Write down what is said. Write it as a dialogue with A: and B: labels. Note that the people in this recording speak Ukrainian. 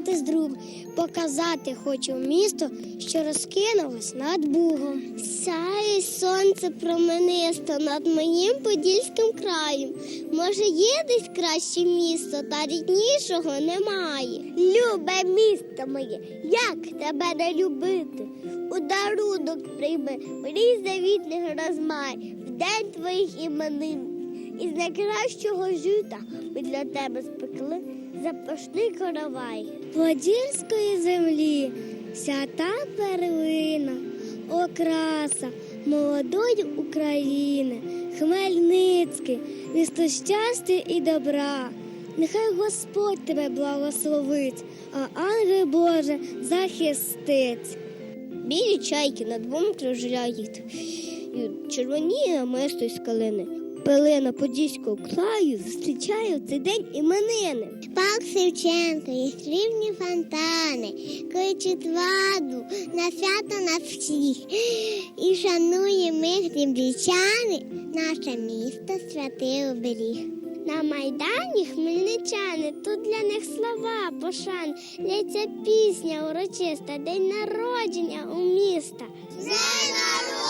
A: привітати з другом, показати хочу місто, що розкинулось над Бугом. Сяє сонце променисто над моїм подільським краєм. Може, є десь краще місто, та ріднішого немає. Любе місто моє, як тебе не любити? У дарунок прийми мрій завітних розмай в день твоїх іменин. Із найкращого жита ми для тебе спекли запашний коровай. Подільської землі свята перлина, окраса молодої України, Хмельницький, місто щастя і добра. Нехай Господь тебе благословить, а ангел Боже захистить. Білі чайки над двом кружляють, червоніє намисто із калини. Пилина Подільського краю зустрічає в цей день іменини. Пак Шевченко і срібні фонтани, кличуть владу на свято нас всіх. І шанує ми хребдичани, наше місто святий оберіг. На Майдані хмельничани, тут для них слова пошан, лється пісня урочиста, день народження у міста. День народження!